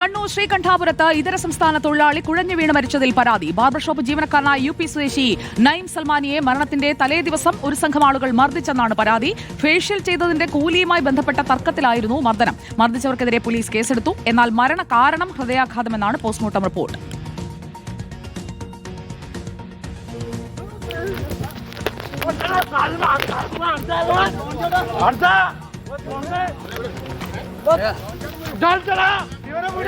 കണ്ണൂർ ശ്രീകണ്ഠാപുരത്ത് ഇതര സംസ്ഥാന തൊഴിലാളി കുഴഞ്ഞു വീണ് മരിച്ചതിൽ പരാതി ബാർബർ ഷോപ്പ് ജീവനക്കാരനായ യു പി സ്വദേശി നയിം സൽമാനിയെ മരണത്തിന്റെ തലേ ദിവസം ഒരു സംഘം ആളുകൾ മർദ്ദിച്ചെന്നാണ് പരാതി ഫേഷ്യൽ ചെയ്തതിന്റെ കൂലിയുമായി ബന്ധപ്പെട്ട തർക്കത്തിലായിരുന്നു മർദ്ദനം മർദ്ദിച്ചവർക്കെതിരെ പോലീസ് കേസെടുത്തു എന്നാൽ മരണകാരണം ഹൃദയാഘാതമെന്നാണ് പോസ്റ്റ്മോർട്ടം റിപ്പോർട്ട്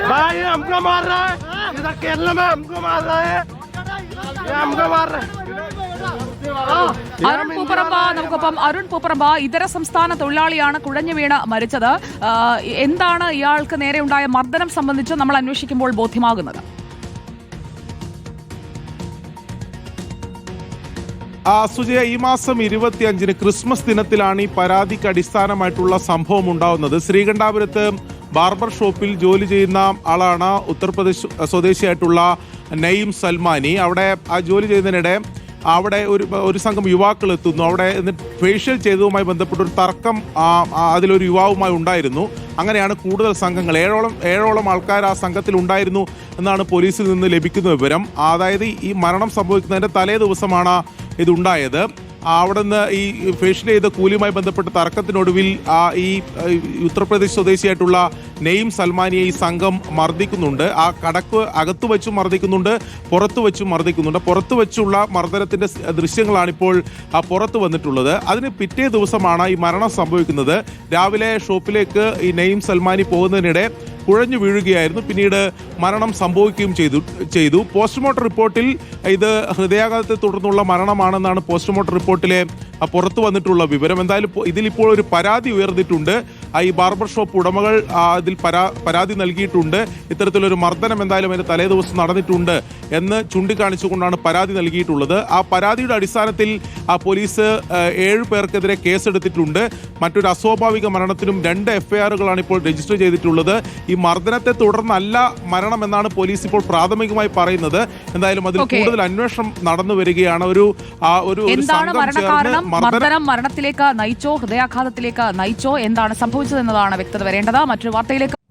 भाई ये हमको मार रहा है इधर केरला में हमको मार रहा है ये हमको मार रहा है അരുൺ പൂപ്പറമ്പ നമുക്കൊപ്പം അരുൺ പൂപ്പറമ്പ ഇതര സംസ്ഥാന തൊഴിലാളിയാണ് കുഴഞ്ഞു വീണ് മരിച്ചത് ആ, എന്താണ് ഇയാൾക്ക് നേരെ ഉണ്ടായ മർദ്ദനം സംബന്ധിച്ച് നമ്മൾ അന്വേഷിക്കുമ്പോൾ ബോധ്യമാകുന്നത് ആ, സുജയ ഈ മാസം ഇരുപത്തിയഞ്ചിന് ക്രിസ്മസ് ദിനത്തിലാണ് ഈ പരാതിക്ക് അടിസ്ഥാനമായിട്ടുള്ള സംഭവം ഉണ്ടാവുന്നത് ശ്രീകണ്ഠാപുരത്ത് ബാർബർ ഷോപ്പിൽ ജോലി ചെയ്യുന്ന ആളാണ് ഉത്തർപ്രദേശ് സ്വദേശിയായിട്ടുള്ള നയീം സൽമാനി. അവിടെ ആ ജോലി ചെയ്യുന്നതിനിടെ അവിടെ ഒരു ഒരു സംഘം യുവാക്കൾ എത്തുന്നു. അവിടെ ഫേഷ്യൽ ചെയ്തതുമായി ബന്ധപ്പെട്ട ഒരു തർക്കം അതിലൊരു യുവാവുമായി ഉണ്ടായിരുന്നു. അങ്ങനെയാണ് കൂടുതൽ സംഘങ്ങൾ. ഏഴോളം ഏഴോളം ആൾക്കാർ ആ സംഘത്തിൽ ഉണ്ടായിരുന്നു എന്നാണ് പോലീസിൽ നിന്ന് ലഭിക്കുന്ന വിവരം. അതായത് ഈ മരണം സംഭവിക്കുന്നതിന്റെ തലേ ദിവസമാണ് ഇതുണ്ടായത്. അവിടുന്ന് ഈ ഫേഷ്യൽ ചെയ്ത കൂലിയുമായി ബന്ധപ്പെട്ട തർക്കത്തിനൊടുവിൽ ആ ഈ ഉത്തർപ്രദേശ് സ്വദേശിയായിട്ടുള്ള നെയ്ം സൽമാനിയെ ഈ സംഘം മർദ്ദിക്കുന്നുണ്ട്. ആ കടക്ക് അകത്തു വെച്ചും മർദ്ദിക്കുന്നുണ്ട് പുറത്തു വെച്ചും മർദ്ദിക്കുന്നുണ്ട്. പുറത്തു വെച്ചുള്ള മർദ്ദനത്തിന്റെ ദൃശ്യങ്ങളാണ് ഇപ്പോൾ പുറത്തു വന്നിട്ടുള്ളത്. അതിന് പിറ്റേ ദിവസമാണ് ഈ മരണം സംഭവിക്കുന്നത്. രാവിലെ ഷോപ്പിലേക്ക് ഈ നെയ്ം സൽമാനി പോകുന്നതിനിടെ കുഴഞ്ഞു വീഴുകയായിരുന്നു. പിന്നീട് മരണം സംഭവിക്കുകയും ചെയ്തു ചെയ്തു. പോസ്റ്റ്മോർട്ടം റിപ്പോർട്ടിൽ ഇത് ഹൃദയാഘാതത്തെ തുടർന്നുള്ള മരണമാണെന്നാണ് പോസ്റ്റ്മോർട്ടം റിപ്പോർട്ടിലെ പുറത്തു വന്നിട്ടുള്ള വിവരം. എന്തായാലും ഇതിലിപ്പോൾ ഒരു പരാതി ഉയർന്നിട്ടുണ്ട്. ഈ ബാർബർ ഷോപ്പ് ഉടമകൾ ആ, ഇതിൽ പരാ പരാതി നൽകിയിട്ടുണ്ട്. ഇത്തരത്തിലൊരു മർദ്ദനം എന്തായാലും അതിന്റെ തലേ ദിവസം നടന്നിട്ടുണ്ട് എന്ന് ചൂണ്ടിക്കാണിച്ചുകൊണ്ടാണ് പരാതി നൽകിയിട്ടുള്ളത്. ആ പരാതിയുടെ അടിസ്ഥാനത്തിൽ ആ പോലീസ് ഏഴ് പേർക്കെതിരെ കേസെടുത്തിട്ടുണ്ട്. മറ്റൊരു അസ്വാഭാവിക മരണത്തിനും രണ്ട് എഫ്ഐആറുകളാണ് ഇപ്പോൾ രജിസ്റ്റർ ചെയ്തിട്ടുള്ളത്. ഈ മർദ്ദനത്തെ തുടർന്നല്ല മരണം എന്നാണ് പോലീസ് ഇപ്പോൾ പ്രാഥമികമായി പറയുന്നത്. എന്തായാലും അതിൽ കൂടുതൽ അന്വേഷണം നടന്നു വരികയാണ്. ഒരു ഒരു എന്താണ് മരണകാരണം മർദ്ദനം മരണത്തിലേക്ക് നയിച്ചോ? ഹൃദയാഘാതത്തിലേക്ക് നയിച്ചോ? എന്താണ് സംഭവിച്ചതെന്നതാണ് വ്യക്തത വരേണ്ടത്. മറ്റൊരു വാർത്തയിലേക്ക്